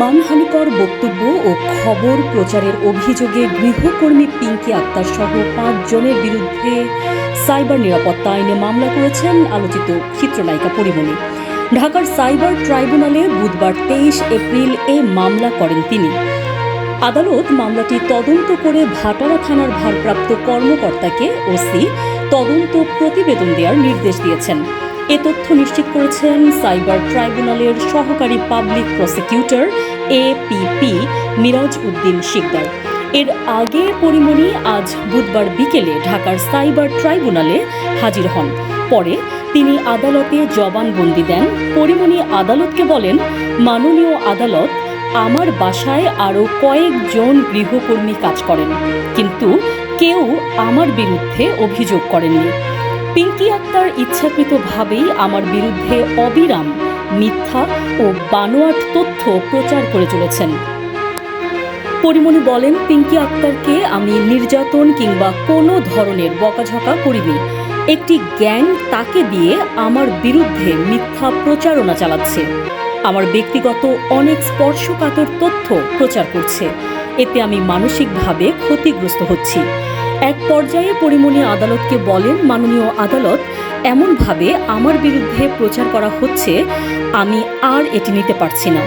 মানহানিকর বক্তব্য ও খবর প্রচারের অভিযোগে গৃহকর্মী পিঙ্কি আক্তার সহ পাঁচজনের বিরুদ্ধে সাইবার নিরাপত্তা আইনে মামলা করেছেন আলোচিত চিত্রনায়িকা পরিমণি। ঢাকার সাইবার ট্রাইব্যুনালে বুধবার তেইশ এপ্রিল এ মামলা করেন তিনি। আদালত মামলাটি তদন্ত করে ভাটারা থানার ভারপ্রাপ্ত কর্মকর্তাকে, ওসি, তদন্ত প্রতিবেদন দেওয়ার নির্দেশ দিয়েছেন। এ তথ্য নিশ্চিত করেছেন সাইবার ট্রাইব্যুনালের সহকারী public prosecutor APP Miraj Uddin Sikder. এর আগে পরিমণি আজ বুধবার বিকেলে ঢাকার সাইবার ট্রাইব্যুনালে হাজির হন। পরে তিনি আদালতে জবানবন্দি দেন। পরিমণি আদালতকে বলেন, মাননীয় আদালত আমার বাসায় আরও কয়েকজন গৃহকর্মী কাজ করেন, কিন্তু কেউ আমার বিরুদ্ধে অভিযোগ করেননি। পিঙ্কি আক্তার ইচ্ছাকৃতভাবেই আমার বিরুদ্ধে অবিরাম মিথ্যা ও বানোয়াট তথ্য প্রচার করে চলেছেন। পরিমণি বলেন, পিঙ্কি আক্তারকে আমি নির্যাতন কিংবা কোনো ধরনের বকাঝকা করিনি। একটি গ্যাং তাকে দিয়ে আমার বিরুদ্ধে মিথ্যা প্রচারণা চালাচ্ছে। আমার ব্যক্তিগত অনেক স্পর্শকাতর তথ্য প্রচার করছে। এতে আমি মানসিকভাবে ক্ষতিগ্রস্ত হচ্ছি। এক পর্যায়ে পরিমণি আদালতকে বলেন, মাননীয় আদালত এমনভাবে আমার বিরুদ্ধে প্রচার করা হচ্ছে, আমি আর এটি নিতে পারছি না।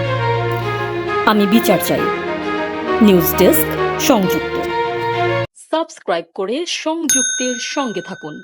আমি বিচার চাই। নিউজ ডেস্ক সংযুক্ত। সাবস্ক্রাইব করে সংযুক্তের সঙ্গে থাকুন।